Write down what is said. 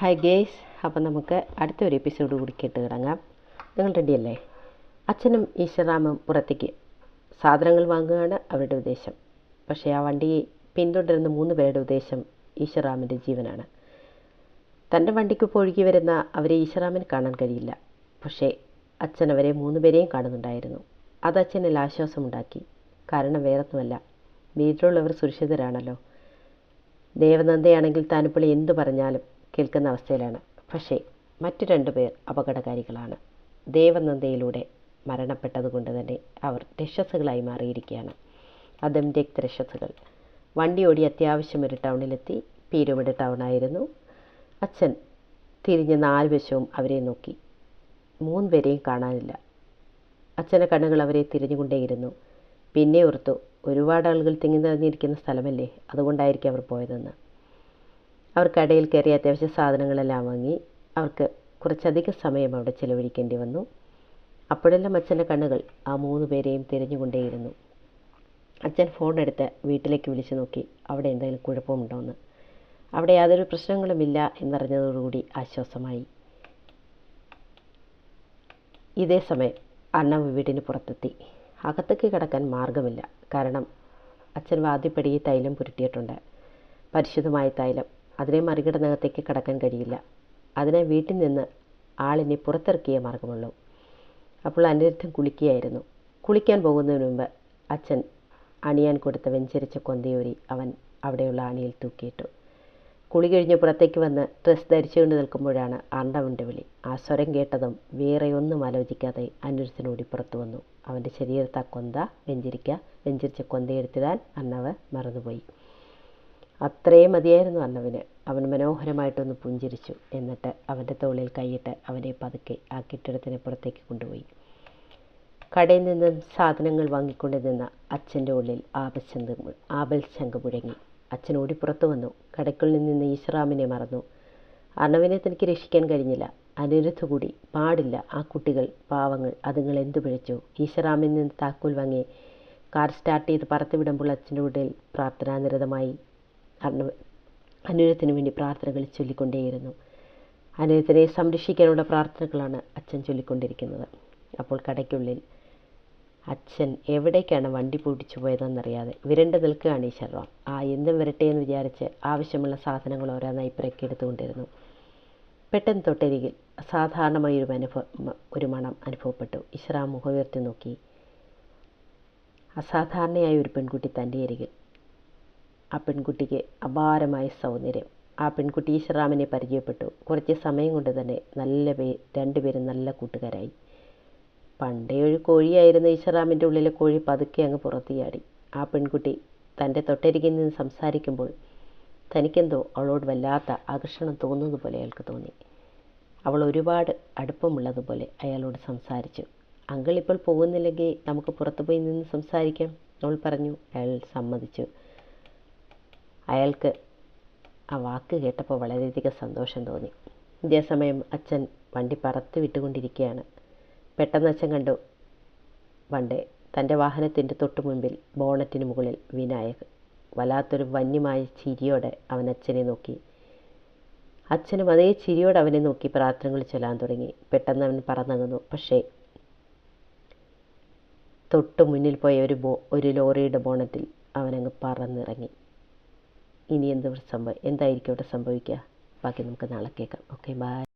Hi guys അപ്പം നമുക്ക് അടുത്തൊരു എപ്പിസോഡ് കൂടി കേട്ട് കിടങ്ങാം നിങ്ങൾ റെഡിയല്ലേ അച്ഛനും ഈശ്വറാമും പുറത്തേക്ക് സാധനങ്ങൾ വാങ്ങുകയാണ് അവരുടെ ഉദ്ദേശം. പക്ഷേ ആ വണ്ടിയെ പിന്തുടരുന്ന മൂന്ന് പേരുടെ ഉദ്ദേശം ഈശ്വറാമിന്റെ ജീവനാണ്. തന്റെ വണ്ടിക്ക് ഒഴുകി വരുന്ന അവരെ ഈശ്വറാമിന് കാണാൻ കഴിയില്ല. പക്ഷേ അച്ഛൻ അവരെ മൂന്ന് പേരെയും കാണുന്നുണ്ടായിരുന്നു. അത് അച്ഛനിൽ ആശ്വാസമുണ്ടാക്കി. കാരണം വേറൊന്നുമല്ല വീട്ടിലുള്ളവർ സുരക്ഷിതരാണല്ലോ. ദേവനന്ദയാണെങ്കിൽ താനിപ്പോൾ എന്തു പറഞ്ഞാലും കേൾക്കുന്ന അവസ്ഥയിലാണ്. പക്ഷേ മറ്റു രണ്ടു പേർ അപകടകാരികളാണ്. ദേവനന്ദയിലൂടെ മരണപ്പെട്ടതുകൊണ്ട് തന്നെ അവർ രക്ഷസുകളായി മാറിയിരിക്കുകയാണ്. അതും രക്തരക്ഷസുകൾ. വണ്ടി ഓടി അത്യാവശ്യം ഒരു ടൗണിലെത്തി. പീരുമിഡ് ടൗണായിരുന്നു. അച്ഛൻ തിരിഞ്ഞ് നാല് വശവും അവരെ നോക്കി. മൂന്ന് പേരെയും കാണാനില്ല. അച്ഛന്റെ കണ്ണുകൾ അവരെ തിരിഞ്ഞുകൊണ്ടേയിരുന്നു. പിന്നെ ഓർത്തു ഒരുപാട് ആളുകൾ തിങ്ങി നിറഞ്ഞിരിക്കുന്ന സ്ഥലമല്ലേ? അതുകൊണ്ടായിരിക്കും അവർ പോയതെന്ന്. അവർ കടയിൽ കയറി അത്യാവശ്യ സാധനങ്ങളെല്ലാം വാങ്ങി അവർക്ക് കുറച്ചധികം സമയം അവിടെ ചിലവഴിക്കേണ്ടി വന്നു. അപ്പോഴെല്ലാം അച്ഛന്റെ കണ്ണുകൾ ആ മൂന്ന് പേരെയും തിരഞ്ഞുകൊണ്ടേയിരുന്നു. അച്ഛൻ ഫോൺ എടുത്ത് വീട്ടിലേക്ക് വിളിച്ചു നോക്കി അവിടെ എന്തെങ്കിലും കുഴപ്പമുണ്ടോയെന്ന് അവിടെ യാതൊരു പ്രശ്നങ്ങളുമില്ല എന്നറിഞ്ഞതോടുകൂടി ആശ്വാസമായി. ഇതേ സമയം അണ്ണ വീടിന് പുറത്തെത്തി. അകത്തേക്ക് കിടക്കാൻ മാർഗമില്ല. കാരണം അച്ഛൻ വാദ്യപ്പടി തൈലം പുരട്ടിയിട്ടുണ്ട്. പരിശുദ്ധമായ തൈലം അതിനെ മറികടന്നകത്തേക്ക് കടക്കാൻ കഴിയില്ല. അതിനെ വീട്ടിൽ നിന്ന് ആളിനെ പുറത്തിറക്കിയേ മാർഗമുള്ളൂ. അപ്പോൾ അനിരുദ്ധം കുളിക്കുകയായിരുന്നു. കുളിക്കാൻ പോകുന്നതിന് മുമ്പ് അച്ഛൻ അണിയാൻ കൊടുത്ത വെഞ്ചരിച്ച കൊന്തയൂരി അവൻ അവിടെയുള്ള അണിയിൽ തൂക്കിയിട്ടു. കുളി കഴിഞ്ഞ് പുറത്തേക്ക് വന്ന് ഡ്രസ് ധരിച്ചുകൊണ്ട് നിൽക്കുമ്പോഴാണ് ആണ്ടവന്റെ വിളി. ആ സ്വരം കേട്ടതും വേറെ ഒന്നും ആലോചിക്കാതെ അനിരുദ്ധനോടി പുറത്തു വന്നു. അവന്റെ ശരീരത്ത് ആ കൊന്ത വെഞ്ചരിക്ക വെഞ്ചരിച്ച കൊന്തയെടുത്തിടാൻ അന്നവ് മറന്നുപോയി. അത്രയും മതിയായിരുന്നു അന്നവിന്. അവൻ മനോഹരമായിട്ടൊന്ന് പുഞ്ചിരിച്ചു. എന്നിട്ട് അവന്റെ തോളിൽ കൈയിട്ട് അവനെ പതുക്കെ ആ കെട്ടിടത്തിന് പുറത്തേക്ക് കൊണ്ടുപോയി. കടയിൽ നിന്നും സാധനങ്ങൾ വാങ്ങിക്കൊണ്ട് നിന്ന അച്ഛന്റെ ഉള്ളിൽ ആപശങ്ക ആപൽ ശങ്ക മുഴങ്ങി. അച്ഛൻ ഓടി പുറത്തു വന്നു. കടയ്ക്കുള്ളിൽ നിന്ന് ഈശ്വറാമിനെ മറന്നു. അർണവിനെ തനിക്ക് രക്ഷിക്കാൻ കഴിഞ്ഞില്ല. അനിരുദ്ധ കൂടി പാടില്ല. ആ കുട്ടികൾ പാവങ്ങൾ അതുങ്ങൾ എന്തു പിഴച്ചു? ഈശ്വറാമിൽ നിന്ന് താക്കോൽ വാങ്ങി കാർ സ്റ്റാർട്ട് ചെയ്ത് പറത്തിവിടുമ്പോൾ അച്ഛന്റെ ഉള്ളിൽ പ്രാർത്ഥനാനിരതമായി അർണവ് അനുരത്തിന് വേണ്ടി പ്രാർത്ഥനകൾ ചൊല്ലിക്കൊണ്ടേയിരുന്നു. അനുരത്തിനെ സംരക്ഷിക്കാനുള്ള പ്രാർത്ഥനകളാണ് അച്ഛൻ ചൊല്ലിക്കൊണ്ടിരിക്കുന്നത്. അപ്പോൾ കടയ്ക്കുള്ളിൽ അച്ഛൻ എവിടേക്കാണ് വണ്ടി പൂട്ടിച്ചു പോയതെന്നറിയാതെ വിരണ്ടു നിൽക്കുകയാണ് ഈ ശർവ ആ എന്തും വരട്ടെ എന്ന് വിചാരിച്ച് ആവശ്യമുള്ള സാധനങ്ങൾ ഓരോന്നായി പിറക്കി എടുത്തുകൊണ്ടിരുന്നു. പെട്ടെന്ന് തൊട്ടരികിൽ അസാധാരണമായ ഒരു അനുഭവം ഒരു മണം അനുഭവപ്പെട്ടു. ഇശ്രാം മുഖമുയർത്തി നോക്കി. അസാധാരണയായ ഒരു പെൺകുട്ടി തന്റെ അരികിൽ ആ പെൺകുട്ടിക്ക് അപാരമായ സൗന്ദര്യം. ആ പെൺകുട്ടി ഈശ്വറാമിനെ പരിചയപ്പെട്ടു. കുറച്ച് സമയം കൊണ്ട് തന്നെ നല്ല പേ രണ്ടുപേരും നല്ല കൂട്ടുകാരായി. പണ്ടേ ഒരു കോഴിയായിരുന്ന ഈശ്വറാമിന്റെ ഉള്ളിലെ കോഴി പതുക്കെ അങ്ങ് പുറത്തു ചാടി ആ പെൺകുട്ടി തന്റെ തൊട്ടരികിൽ നിന്ന് സംസാരിക്കുമ്പോൾ തനിക്കെന്തോ അവളോട് വല്ലാത്ത ആകർഷണം തോന്നുന്നത് പോലെ അയാൾക്ക് തോന്നി. അവൾ ഒരുപാട് അടുപ്പമുള്ളതുപോലെ അയാളോട് സംസാരിച്ചു. അങ്കിൾ ഇപ്പോൾ പോകുന്നില്ലെങ്കിൽ നമുക്ക് പുറത്തു പോയി നിന്ന് സംസാരിക്കാം അവൾ പറഞ്ഞു. അയാൾ സമ്മതിച്ചു. അയാൾക്ക് ആ വാക്ക് കേട്ടപ്പോൾ വളരെയധികം സന്തോഷം തോന്നി. ഇതേസമയം അച്ഛൻ വണ്ടി പറത്ത് വിട്ടുകൊണ്ടിരിക്കുകയാണ്. പെട്ടെന്ന് അച്ഛൻ കണ്ടു പണ്ട് തന്റെ വാഹനത്തിന്റെ തൊട്ടു മുൻപിൽ ബോണറ്റിന് മുകളിൽ വിനായക്. വല്ലാത്തൊരു വന്യമായ ചിരിയോടെ അവൻ അച്ഛനെ നോക്കി. അച്ഛനും അതേ ചിരിയോടെ അവനെ നോക്കി പ്രാർത്ഥനകൾ ചൊല്ലാൻ തുടങ്ങി. പെട്ടെന്ന് അവൻ പറന്നകുന്നു. പക്ഷേ തൊട്ടു മുന്നിൽ പോയ ഒരു ബോ ഒരു ലോറിയുടെ ബോണറ്റിൽ അവനങ്ങ് പറന്നിറങ്ങി. ഇനി എന്ത് സംഭവം എന്തായിരിക്കും അവിടെ സംഭവിക്കുക? ബാക്കി നമുക്ക് നാളെ കേൾക്കാം. Okay bye